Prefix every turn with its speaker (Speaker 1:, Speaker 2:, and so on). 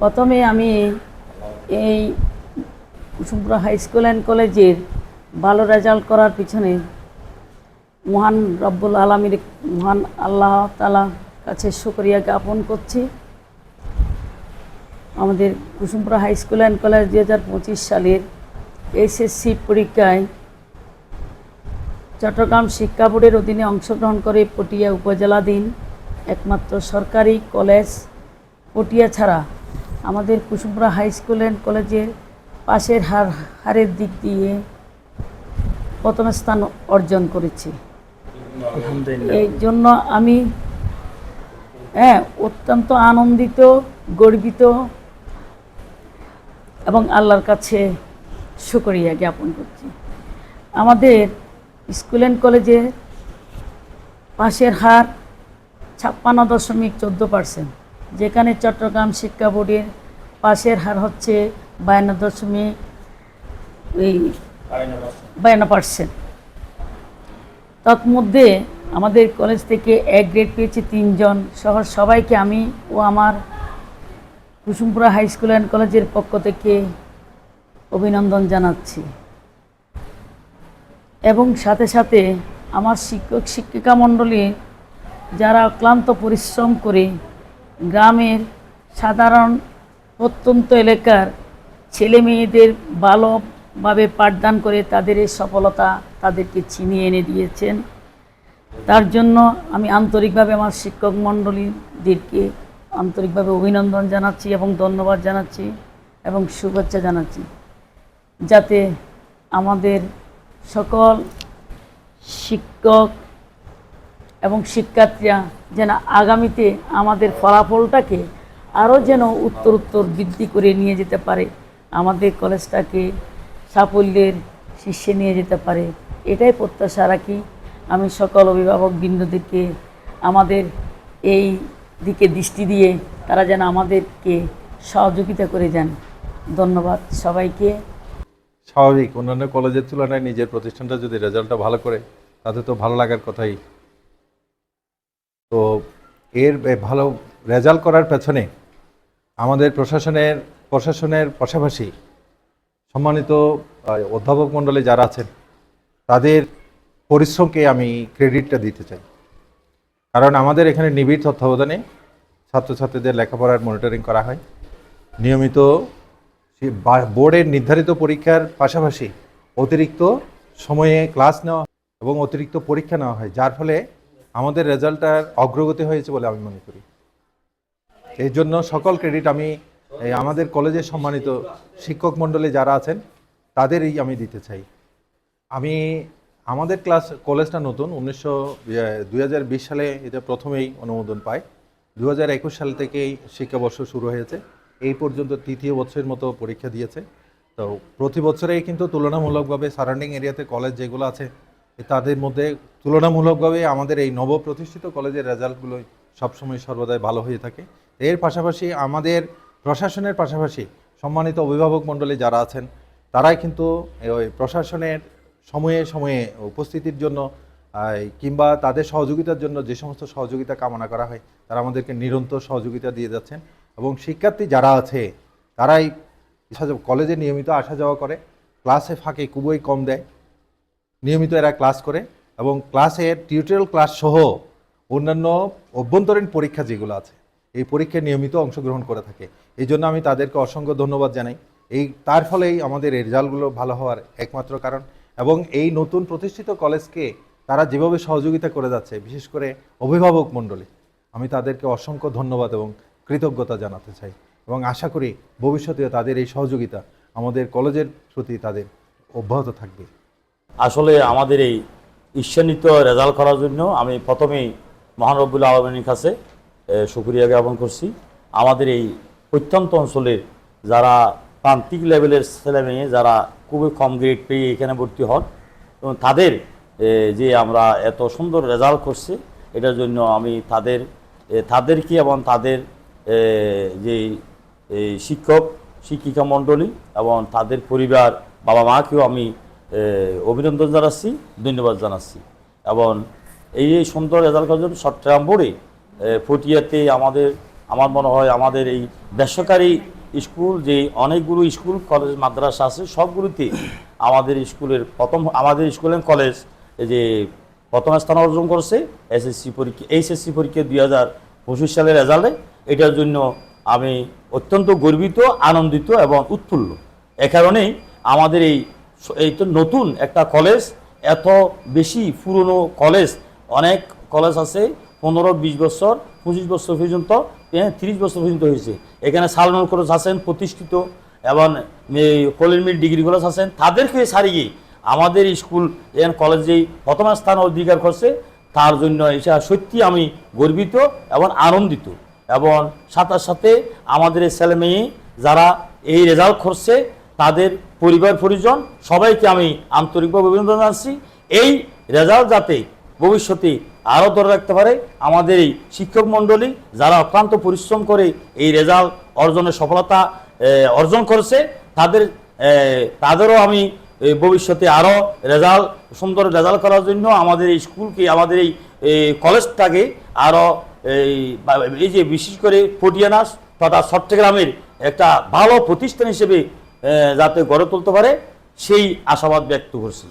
Speaker 1: প্রথমে আমি এই কুসুমপুরা হাই স্কুল অ্যান্ড কলেজের ভালো রেজাল্ট করার পিছনে মহান রব্বুল আলমীর মহান আল্লাহ তালা কাছে শুক্রিয়া জ্ঞাপন করছি। আমাদের Kusumpura high school and college দু হাজার পঁচিশ সালের এইচএসসি পরীক্ষায় চট্টগ্রাম শিক্ষা বোর্ডের অধীনে অংশগ্রহণ করে পটিয়া উপজেলাধীন একমাত্র সরকারি কলেজ পটিয়া ছাড়া আমাদের কুসুমপুরা হাই স্কুল অ্যান্ড কলেজের পাশের হার হারের দিক দিয়ে প্রথম স্থান অর্জন করেছি। এই জন্য আমি হ্যাঁ অত্যন্ত আনন্দিত গর্বিত এবং আল্লাহর কাছে শুকরিয়া জ্ঞাপন করছি। আমাদের স্কুল অ্যান্ড কলেজে পাশের হার ছাপ্পান্ন দশমিক চোদ্দ পার্সেন্ট। যেখানে চট্টগ্রাম শিক্ষা বোর্ডের পাশের হার হচ্ছে বায়ান্ন দশমিক এই বায়ান্ন পার্সেন্ট। তৎমধ্যে আমাদের কলেজ থেকে এক গ্রেড পেয়েছে তিনজন। সহ সবাইকে আমি ও আমার কুসুমপুরা হাই স্কুল অ্যান্ড কলেজের পক্ষ থেকে অভিনন্দন জানাচ্ছি। এবং সাথে সাথে আমার শিক্ষক শিক্ষিকা মণ্ডলী যারা ক্লান্ত পরিশ্রম করে গ্রামের সাধারণ প্রত্যন্ত এলাকার ছেলে মেয়েদের ভালোভাবে পাঠদান করে তাদের এই সফলতা তাদেরকে ছিনিয়ে এনে দিয়েছেন। তার জন্য আমি আন্তরিকভাবে আমার শিক্ষক মণ্ডলীদেরকে আন্তরিকভাবে অভিনন্দন জানাচ্ছি এবং ধন্যবাদ জানাচ্ছি এবং শুভেচ্ছা জানাচ্ছি। যাতে আমাদের সকল শিক্ষক এবং শিক্ষার্থীরা যেন আগামীতে আমাদের ফলাফলটাকে আরও যেন উত্তর উত্তর বৃদ্ধি করে নিয়ে যেতে পারে। আমাদের কলেজটাকে সাফল্যের শীর্ষে নিয়ে যেতে পারে। এটাই প্রত্যাশা রাখি। আমি সকল অভিভাবক বৃন্দদেরকে আমাদের এই দিকে দৃষ্টি দিয়ে তারা যেন আমাদেরকে সহযোগিতা করে যান। ধন্যবাদ সবাইকে।
Speaker 2: স্বাভাবিক। অন্যান্য কলেজের তুলনায় নিজের প্রতিষ্ঠানটা যদি রেজাল্টটা ভালো করে, তাতে তো ভালো লাগার কথাই। তো এর ভালো রেজাল্ট করার পেছনে আমাদের প্রশাসনের প্রশাসনের পাশাপাশি সম্মানিত অধ্যাপক মণ্ডলী যারা আছেন, তাদের পরিশ্রমকে আমি ক্রেডিটটা দিতে চাই। কারণ আমাদের এখানে নিবিড় তত্ত্বাবধানে ছাত্রছাত্রীদের লেখাপড়ার মনিটরিং করা হয়। নিয়মিত বোর্ডের নির্ধারিত পরীক্ষার পাশাপাশি অতিরিক্ত সময়ে ক্লাস নেওয়া এবং অতিরিক্ত পরীক্ষা নেওয়া হয়। যার ফলে আমাদের রেজাল্টটার অগ্রগতি হয়েছে বলে আমি মনে করি। এই জন্য সকল ক্রেডিট আমি এই আমাদের কলেজের সম্মানিত শিক্ষক মণ্ডলী যারা আছেন, তাদেরই আমি দিতে চাই। আমি আমাদের ক্লাস, কলেজটা নতুন, উনিশশো দুই সালে এটা প্রথমেই অনুমোদন পায়। দু হাজার একুশ সাল থেকেই শিক্ষাবর্ষ শুরু হয়েছে। এই পর্যন্ত তৃতীয় বছরের মতো পরীক্ষা দিয়েছে। তো প্রতি বছরেই কিন্তু তুলনামূলকভাবে সারাউন্ডিং এরিয়াতে কলেজ যেগুলো আছে তাদের মধ্যে তুলনামূলকভাবে আমাদের এই নব প্রতিষ্ঠিত কলেজের রেজাল্টগুলো সবসময় সর্বদাই ভালো হয়ে থাকে। এর পাশাপাশি আমাদের প্রশাসনের পাশাপাশি সম্মানিত অভিভাবক মণ্ডলী যারা আছেন, তারাই কিন্তু ওই প্রশাসনের সময়ে সময়ে উপস্থিতির জন্য কিংবা তাদের সহযোগিতার জন্য যে সমস্ত সহযোগিতা কামনা করা হয়, তারা আমাদেরকে নিরন্তর সহযোগিতা দিয়ে যাচ্ছেন। এবং শিক্ষার্থী যারা আছে, তারাই কলেজে নিয়মিত আসা যাওয়া করে, ক্লাসে ফাঁকে খুবই কম দেয়। নিয়মিত এরা ক্লাস করে এবং ক্লাসের টিউটোরিয়াল ক্লাস সহ অন্যান্য অভ্যন্তরীণ পরীক্ষা যেগুলো আছে, এই পরীক্ষায় নিয়মিত অংশগ্রহণ করে থাকে। এই জন্য আমি তাদেরকে অসংখ্য ধন্যবাদ জানাই। এই, তার ফলেই আমাদের রেজাল্টগুলো ভালো হওয়ার একমাত্র কারণ এবং এই নতুন প্রতিষ্ঠিত কলেজকে তারা যেভাবে সহযোগিতা করে যাচ্ছে, বিশেষ করে অভিভাবক মণ্ডলী, আমি তাদেরকে অসংখ্য ধন্যবাদ এবং কৃতজ্ঞতা জানাতে চাই এবং আশা করি ভবিষ্যতে তাদের এই সহযোগিতা আমাদের কলেজের প্রতি তাদের অব্যাহত থাকবে।
Speaker 3: আসলে আমাদের এই ঈর্ষান্বিত রেজাল্ট করার জন্য আমি প্রথমেই মহানরবুল আলমিনের কাছে এ, শুকরিয়া জ্ঞাপন করছি। আমাদের এই প্রত্যন্ত অঞ্চলের যারা প্রান্তিক লেভেলের ছেলে মেয়ে যারা খুবই কম গ্রেড পেয়ে এখানে ভর্তি হন এবং তাদের যে আমরা এত সুন্দর রেজাল্ট করছি এটার জন্য আমি তাদের তাদেরকে এবং তাদের যে শিক্ষক শিক্ষিকা মণ্ডলী এবং তাদের পরিবার বাবা মাকেও আমি অভিনন্দন জানাচ্ছি, ধন্যবাদ জানাচ্ছি। এবং এই এই সুন্দর রেজাল্ট করার জন্য চট্টগ্রাম বোর্ডে ফটিয়াতে আমাদের, আমার মনে হয় আমাদের এই বেসরকারি স্কুল, যে অনেকগুলো স্কুল, কলেজ, মাদ্রাসা আছে, সবগুলোতে আমাদের স্কুলের প্রথম, আমাদের স্কুলের কলেজ, এই যে প্রথম স্থান অর্জন করছে, এসএসসি পরীক্ষা এইচএসসি পরীক্ষা দুই হাজার পঁচিশ সালের রেজাল্টে। এটার জন্য আমি অত্যন্ত গর্বিত, আনন্দিত এবং উৎফুল্ল। এ কারণেই আমাদের এই এই তো নতুন একটা কলেজ এত বেশি পুরনো কলেজ অনেক কলেজ আছে, পনেরো, বিশ বছর, পঁচিশ বছর পর্যন্ত তিরিশ বছর পর্যন্ত হয়েছে। এখানে সালনুল কলেজ আছেন, প্রতিষ্ঠিত, এবং কলেজ মিল ডিগ্রি কলেজ আছেন, তাদেরকে ছাড়িয়ে আমাদের স্কুল এখানে কলেজেই প্রথম স্থান অধিকার করছে, তার জন্য এটা সত্যি আমি গর্বিত এবং আনন্দিত। এবং সাথে সাথে আমাদের ছেলে মেয়ে যারা এই রেজাল্ট করছে তাদের পরিবার, পরিজন সবাইকে আমি আন্তরিকভাবে অভিনন্দন জানাচ্ছি। এই রেজাল্ট যাতে ভবিষ্যতে আরও ধরে রাখতে পারে, আমাদের এই শিক্ষক মণ্ডলী যারা অক্লান্ত পরিশ্রম করে এই রেজাল্ট অর্জনের সফলতা অর্জন করেছে, তাদের তাদেরও আমি ভবিষ্যতে আরও রেজাল্ট, সুন্দর রেজাল্ট করার জন্য আমাদের এই স্কুলকে, আমাদের এই কলেজটাকে আরও এই যে বিশেষ করে পটিয়ানাস তথা চট্টগ্রামের একটা ভালো প্রতিষ্ঠান হিসেবে যাতে গড়ে তুলতে পারে সেই আশাবাদ ব্যক্ত করছি।